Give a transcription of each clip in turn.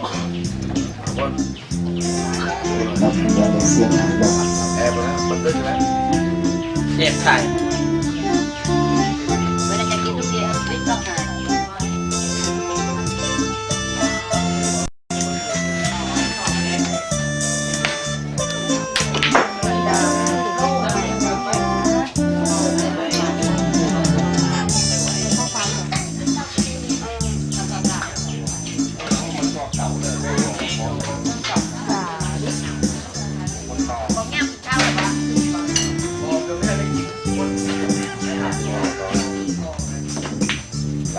คนแล้วอย่าไปเสียงหายบอกแอบนะมันตึ้งนะเจ็บใส่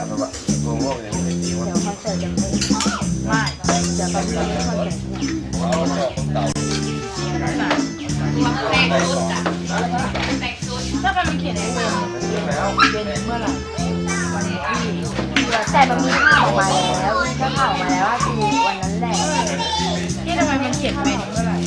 หลับไปวะงงงอย่างนี้ดีวคอนเสิร์ตยังไม่ไม่จะไปเล่นคอนเสิร์ตเนี่ยเอาเจ้าของเก่ถ้ามันเขียนเองเลยแล้วเป็นเมื่อไหร่วันที่แต่มันมีข่าวมาแล้วมีข่าวมาแล้วคือวันนั้นแหละที่ทำไมมันเขียนเวนเมื่อไหร่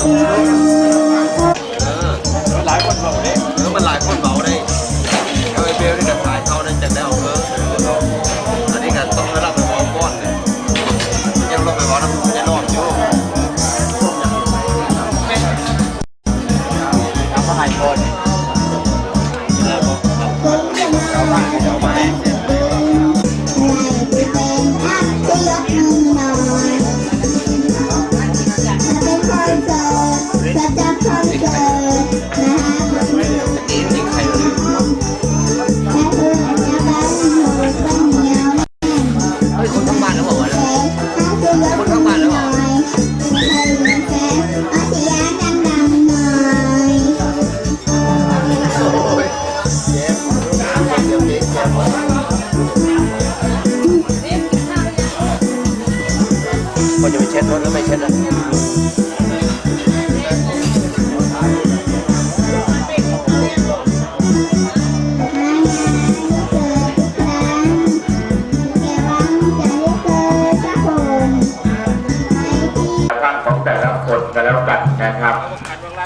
กิน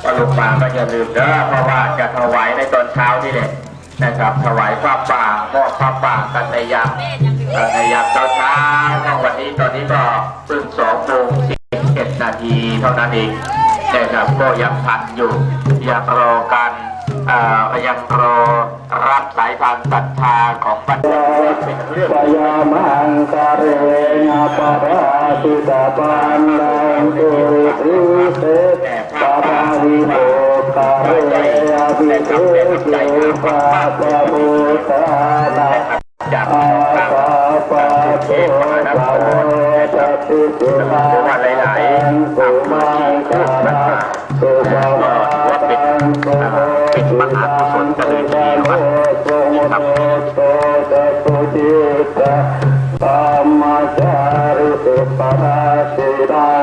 ก็ลูกป่าก็อย่าลืมเด้อเพราะว่าจะถวายในตอนเช้านี่แหละนะครับถวายผ้าป่ามอบผ้าป่ากันในยามเอ่อในยามเช้าเช้าวันนี้ตอนนี้ก็เพิ่งสองโมงสิบเอ็ดนาทีเท่านั้นเองนะครับก็ยังทันอยู่ยังรอการ ยังรอรับสายทานศรัทธาของบรรดาเป็นเรื่องยามังกาเรนะปะราติตาปันลังตุริเสปะราวิโภคาเรอภิเทเจปะปะโมตานาจากอาปะปะโตปะโมตติสุมาตังสุมาคาราสุมา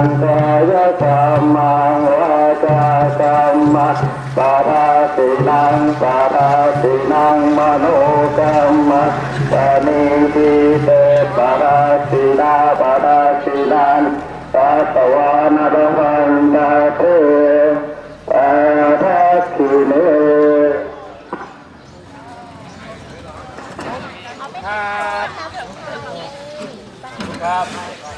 รังกายกรรมังวาจากรรมังปาราสินังปาราสินังมโนกรรมังปานิทิเตปาราสินาปาราสินังสัตวานรวันตาเทปาทักขิเนข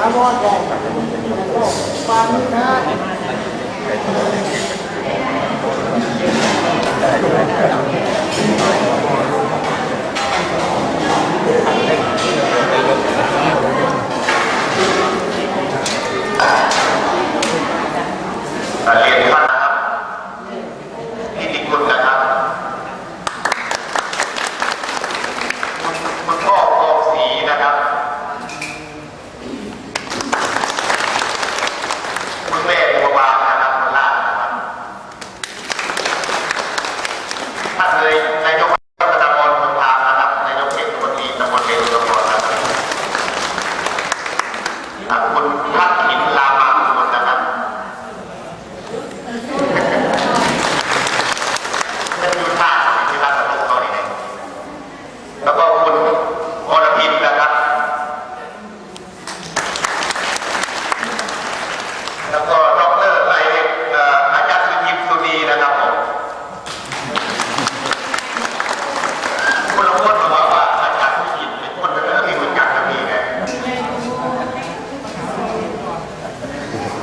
้ำร้อนแดงปานนี้นะเรียนท่าน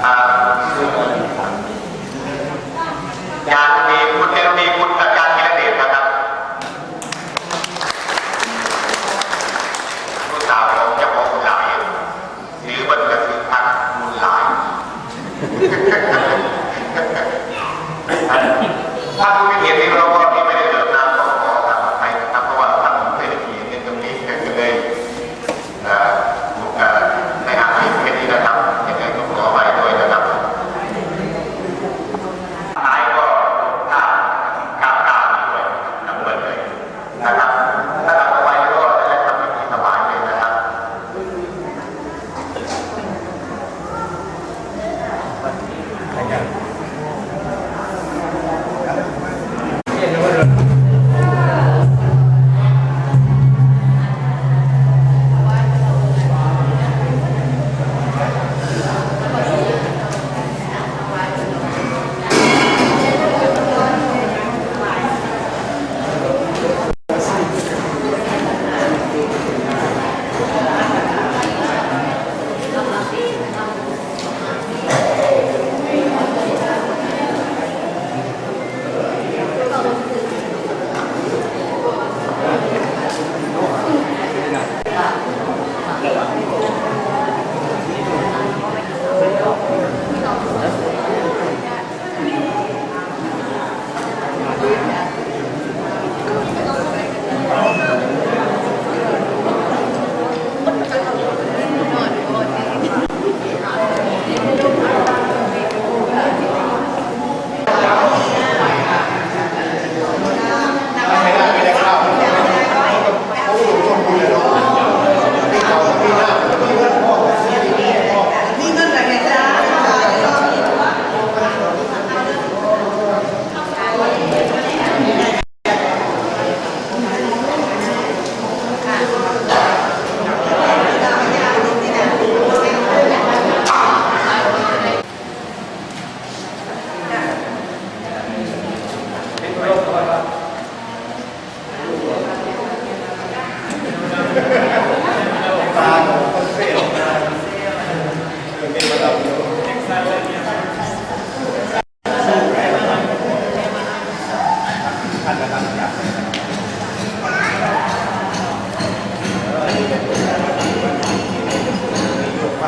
a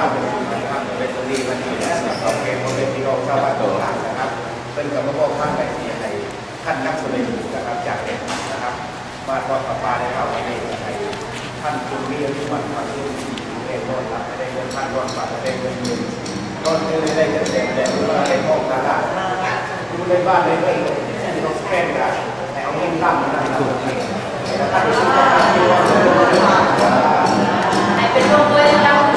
าเป็นะครับเป็นคนดีวันนี้นะสองเองเป็นที่เรอชาวบ้านตรงกลางนะครับเป็นกับพวกท่านในในท่านนักเสนอนะครับจากเด็กนะครับ มาตอนประปาในเราในในท่านคุณมีอนุมันความรู้ที่ได้รอดรับได้เงินท่านรอดรับได้เงินเงินรอดได้ได้เงินแต่แต่ว่าในห้องตลาดดูในบ้านในเมืองที่เราแก้กันแต่เอาเงินตั้งนั่นนะครับเป็นโรคด้วยเรา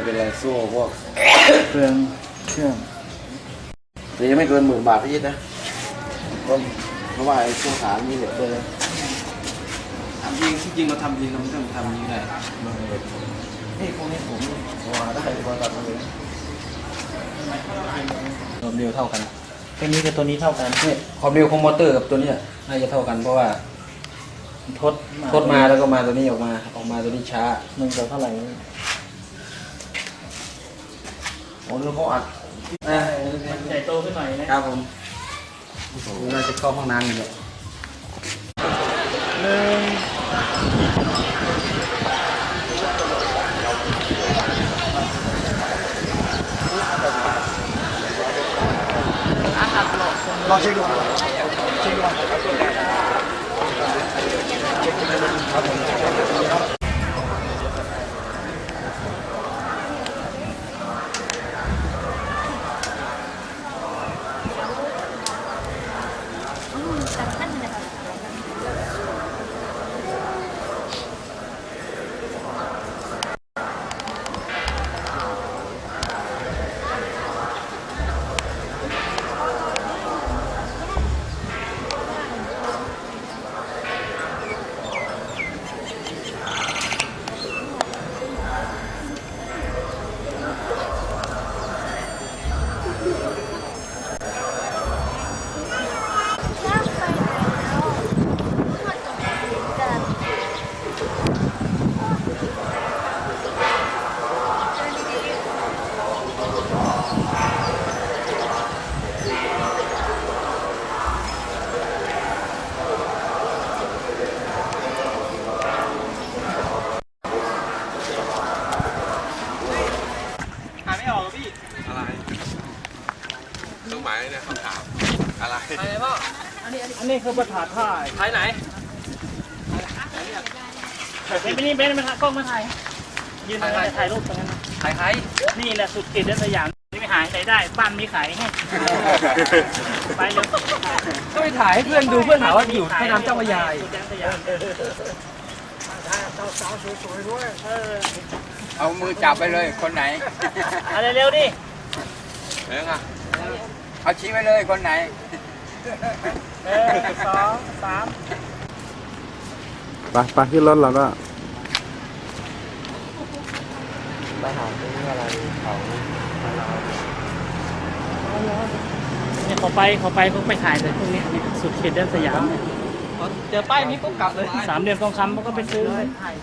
มันก็ไม่เป็นไรสู้พวกเปลืองเชื่อมแต่ยังไม่เกินหมื่นบาทพี่ยิดนะก็เพราะว่าไอ้ช่วงขามีเหล็กเลยทำจริงที่จริงเราทำจริงเราไม่ต้องทำอย่างนี้ได้นี่พวกนี้ผมว่าได้พอตัดเลยความเร็วเท่ากันตัวนี้กับตัวนี้เท่ากันนี่ความเร็วของมอเตอร์กับตัวเนี้ยน่าจะเท่ากันเพราะว่าทดทดมาแล้วก็มาตัวนี้ออกมาออกมาตัวนี้ช้าหนึ่งต่อเท่าไหร่ ผมแล้วก็อัดอันใหญ่โตขึ้นหน่อยนะครับผมเราจะเข้าห้องน้ำอยู่เลยหนึ่งลองเช็คดูเช็คดูครับผม ไปนี่เป็นมาถ่ายกล้องมาถ่ายยืนตรงนั้นถ่ายรูปตรงนั้นถ่ายใครนี่แหละสุดขีดเดินสยามนี่ไม่หายไหนได้ บ้านมีขายไงไปเร็วก็ไปถ่ายให้เพื่อนดูเพื่อนถามว่าอยู่แม่น้ำเจ้าพระยาสุดแดนสยามเอามือจับไปเลยคนไหนอะไรเร็วดิเรื่องอะเอาชี้ไปเลยคนไหนหนึ่งสองสามไปไปขึ้นรถเรา ก็เนี่ยเขาไปเขาไปเขาไปถ่ายเลยพวกเนี้ยเนี่ยสุดเขตด้านสยามเนี่ยเจอป้ายนี้ปุ๊บกลับเลยสามเดือนทองคำเขาก็ไปซื้อ ถ่าย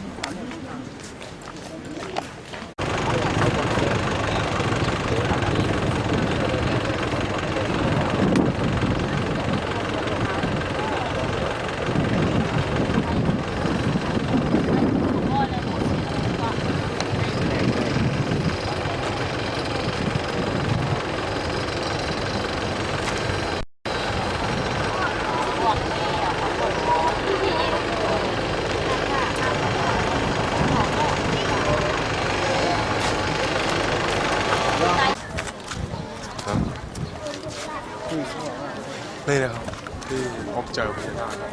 นี่นะครับที่พบเจอพญานาคครั บ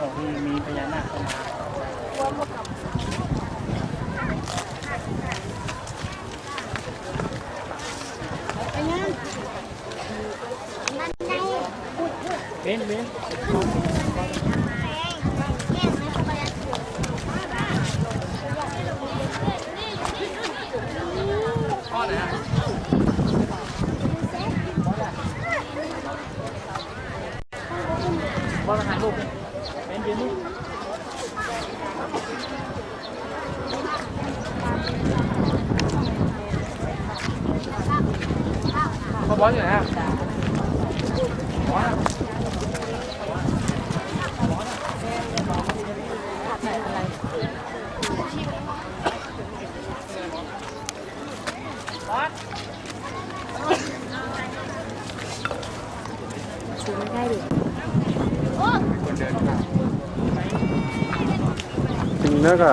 บอกมีมีพญานาคเข้ามาเบนเบนบอลมาถ่ายรูปเลยเบนยืนนี่ เขาบอสอยู่ไหนอะจริงแล้วก็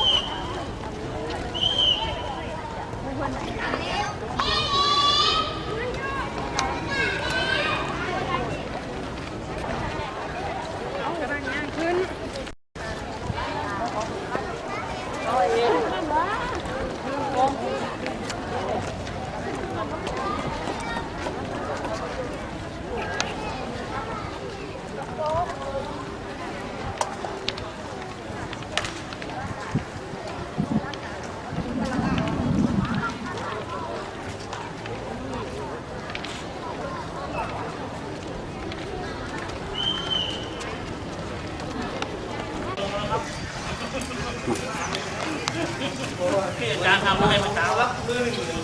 ค